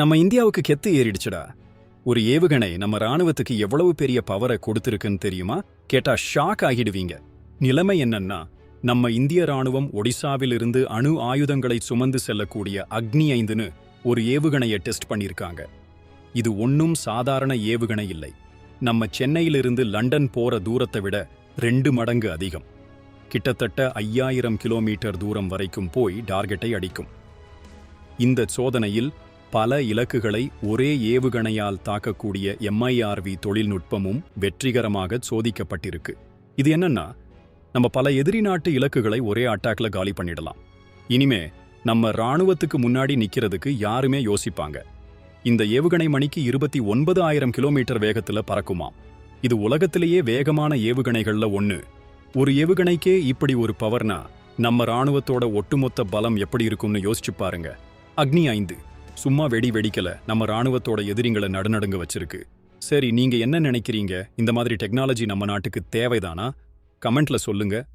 நம்ம இந்தியாவுக்கு கெத்து ஏறிடுச்சுடா. ஒரு ஏவுகணை நம்ம ராணுவத்துக்கு எவ்வளவு பெரிய பவரை கொடுத்திருக்குன்னு தெரியுமா? கேட்டா ஷாக் ஆகிடுவீங்க. நிலைமை என்னன்னா நம்ம இந்திய ராணுவம் ஒடிசாவிலிருந்து அணு ஆயுதங்களை சுமந்து செல்லக்கூடிய அக்னி ஐந்துன்னு ஒரு ஏவுகணையை டெஸ்ட் பண்ணியிருக்காங்க. இது ஒன்னும் சாதாரண ஏவுகணை இல்லை. நம்ம சென்னையிலிருந்து லண்டன் போற தூரத்தை விட ரெண்டு மடங்கு அதிகம். கிட்டத்தட்ட ஐயாயிரம் கிலோமீட்டர் தூரம் வரைக்கும் போய் டார்கெட்டை அடிக்கும். இந்த சோதனையில் பல இலக்குகளை ஒரே ஏவுகணையால் தாக்கக்கூடிய எம்ஐஆர்வி தொழில்நுட்பமும் வெற்றிகரமாக சோதிக்கப்பட்டிருக்கு. இது என்னன்னா நம்ம பல எதிரி நாட்டு இலக்குகளை ஒரே அட்டாக்ல காலி பண்ணிடலாம். இனிமே நம்ம ராணுவத்துக்கு முன்னாடி நிக்கிறதுக்கு யாருமே யோசிப்பாங்க. இந்த ஏவுகணை மணிக்கு இருபத்தி ஒன்பது ஆயிரம் கிலோமீட்டர் வேகத்துல பறக்குமாம். இது உலகத்திலேயே வேகமான ஏவுகணைகள்ல ஒண்ணு. ஒரு ஏவுகணைக்கே இப்படி ஒரு பவர்னா நம்ம ராணுவத்தோட ஒட்டுமொத்த பலம் எப்படி இருக்கும்னு யோசிச்சு பாருங்க. அக்னி ஐந்து. சும்மா வெடி வெடிக்கல. நம்ம ராணுவத்தோட எதிரிங்களை நடுநடுங்க வச்சிருக்கு. சரி நீங்க என்ன நினைக்கிறீங்க? இந்த மாதிரி டெக்னாலஜி நம்ம நாட்டுக்கு தேவைதானா? கமெண்ட்ல சொல்லுங்க.